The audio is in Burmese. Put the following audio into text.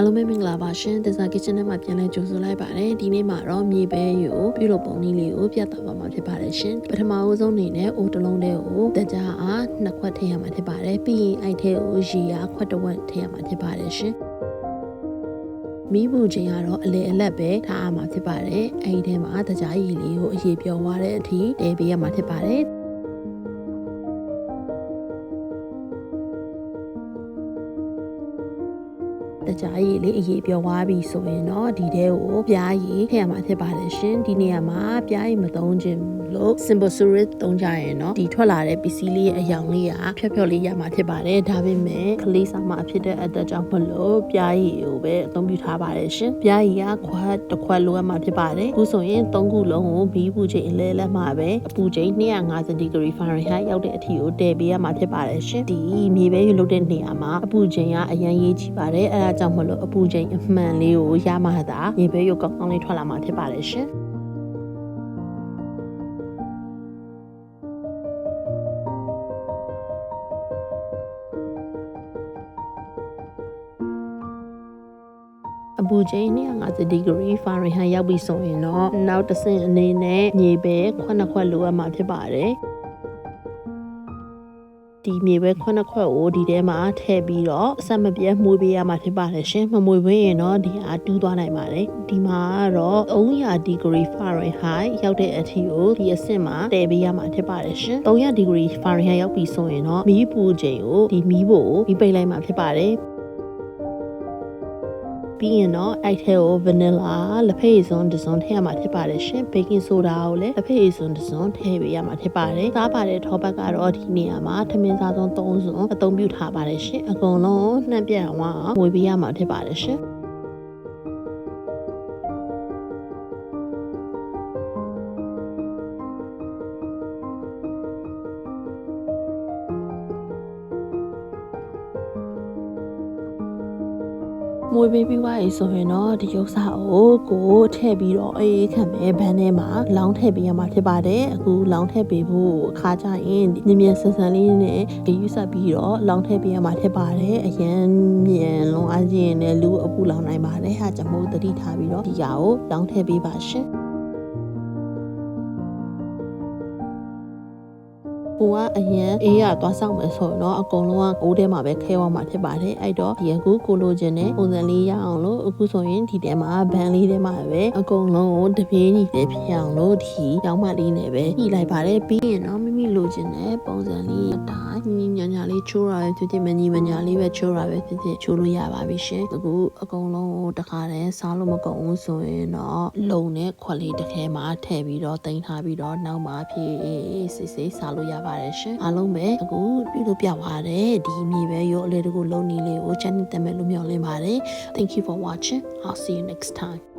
အားလုံးပဲမင်္ဂလာပါရှင်ဒီဇာ kitchen ထဲမှာပြန်လဲကြိုဆိုလိုက်ပါတယ်ဒီနေ့မှာတော့မြေပဲယူပြုလုပ်ပုံနည်းလေးကိုပြသပါမှာဖြစ်ပါတယ်ရှင်ပထမအဦးဆုံးအနေနဲ့အိုးတစ်လုံးတည်းကိုတကြားအားနှစ်ခွက်ထည့်ရမှာဖြစ်ပါတယ်ပြီးရင်အဲ့ထဲကိုရေအားခွက်တစ်ဝက်ထည့်ရမှာဖြစ်ပါတယ်ရှင်မီးပူခြင်းကတော့အလေအလတ်ပဲထားရမှာဖြစ်ပါတယ်အဲ့ဒီထဲမှာတကြားရည်လေးကိုအရေပြော်သွားတဲ့အထိတည်ပေးရမှာဖြစ်ပါတယ် ကြားရည်လေးအရေးပြောသွားပြီဆိုရင်တော့ဒီတဲကိုပြားရည်ထည့်ရမှာဖြစ်ပါတယ်ရှင်ဒီနေရာမှာပြားရည်မသုံးခြင်းလို့ simple syrup သုံးကြရင်တော့ဒီထွက်လာတဲ့ပစ္စည်းလေးရဲ့အယောင်လေးကဖြော့ဖြော့လေးရမှာဖြစ်ပါတယ်ဒါပေမဲ့ကလေးစားမှဖြစ်တဲ့အတွက်ကြောင့်မလို့ပြားရည်ကိုပဲအသုံးပြုထားပါတယ်ရှင်ပြားရည်ကခွက်တစ်ခွက်လိုအပ်မှာဖြစ်ပါတယ်အခုဆိုရင်၃ခုလုံးကိုဘီးပူချိန်အလဲလက်မှာပဲအပူချိန်250 degree Fahrenheit ရောက်တဲ့အထိကိုတည်ပေးရမှာဖြစ်ပါတယ်ရှင်ဒီမြေပဲယူလုပ်တဲ့နေရာမှာအပူချိန်ကအရင်ရေးကြည့်ပါတယ်အဲဒါကြောင့်မလို့အပူချိန်အမှန်လေးကိုရမှသာမြေပဲရုပ်ကောင်းကောင်းလေးထွက်လာမှာဖြစ်ပါတယ်ရှင် အပူချိန်250 degree Fahrenheit ရောက်ပြီဆိုရင်တော့နောက်တစ်ဆင့်အနေနဲ့မြေပဲခွက်နှစ်ခွက်လိုအပ်မှာဖြစ်ပါတယ်ဒီမြေပဲခွနှစ်ခွက်ကိုဒီထဲမှာထည့်ပြီးတော့အဆက်မပြတ်မှုေးပေးရမှာဖြစ်ပါတယ်ရှင်မမှုေးပေးရင်တော့ဒီအားတူးသွားနိုင်ပါတယ်ဒီမှာကတော့300 degree Fahrenheit ရောက်တဲ့အထိကိုဒီအဆင့်မှာတည်ပေးရမှာဖြစ်ပါတယ်ရှင်300 degree Fahrenheit ရောက်ပြီဆိုရင်တော့မီးပူချိန်ကိုဒီမီးဖို့ကိုမီးပိတ်လိုက်မှာဖြစ်ပါတယ် ပြီးရင်တော့အဲ့ထဲကို vanilla လက်ဖက်ရည်စွန်းတစ်စွန်းထည့်ရမှာဖြစ်ပါတယ်ရှင် baking soda ကိုလည်းလက်ဖက်ရည်စွန်းတစ်စွန်းထည့်ပေးရမှာဖြစ်ပါတယ်စားပါတဲ့ထောပတ်ကတော့ဒီနေရာမှာထမင်းစားစွန်း3စွန်းအသုံးပြုထားပါတယ်ရှင်အကုန်လုံးနှံ့ပြတ်အောင်ဝေပေးရမှာဖြစ်ပါတယ်ရှင် မွေပေးပြီးွားရေးဆိုရင်တော့ဒီရုပ်စာကိုကိုထည့်ပြီးတော့အေးခံမဲ့ဘန်းထဲမှာလောင်းထည့်ပေးရမှာဖြစ်ပါတယ်အခုလောင်းထည့်ပေးဖို့အခါကျရင်မြင်မြန်ဆန်ဆန်လေးနဲ့ဂယူဆက်ပြီးတော့လောင်းထည့်ပေးရမှာဖြစ်ပါတယ်အရင်မြန်လွန်အားကြီးရင်လည်းလူအပူလောင်နိုင်ပါတယ်ဟာကြောင့်မို့သတိထားပြီးတော့ဒီຢာကိုလောင်းထည့်ပေးပါရှင် ကိုကအရင်အေးရသွားဆောင်မယ်ဆိုတော့အကုန်လုံးကကိုးထဲမှာပဲခဲသွားမှာဖြစ်ပါတယ်အဲ့တော့ဒီအခုကိုလိုချင်တဲ့ပုံစံလေးရအောင်လို့အခုဆိုရင်ဒီထဲမှာဘန်လေးထဲမှာပဲအကုန်လုံးကိုတပြေးညီလေးဖြစ်အောင်လို့ဒီရောင်းမလေးနဲ့ပဲညှိလိုက်ပါတယ်ပြီးရင်တော့မိမိလိုချင်တဲ့ပုံစံလေးအတိုင်းညီညာညာလေးချိုးရပဲဖြစ်ဖြစ်မညီမညာလေးပဲချိုးရပဲဖြစ်ဖြစ်ချိုးလို့ရပါပြီရှင်အခုအကုန်လုံးကိုတခါတည်းစားလို့မကုန်ဘူးဆိုရင်တော့လုံနဲ့ခွက်လေးတစ်ခဲမှာထည့်ပြီးတော့တင်ထားပြီးတော့နောက်မှဖြစ်စစ်စစ်စားလို့ရပါတယ်ရှင်အားလုံးပဲအခုပြုလုပ်ပြသွားတယ်ဒီမြေပဲရောအလေးတကူလုံနီလေးကိုချန်နေတယ်မဲ့လို့မျှော်လင့်ပါတယ် thank you for watching i'll see you next time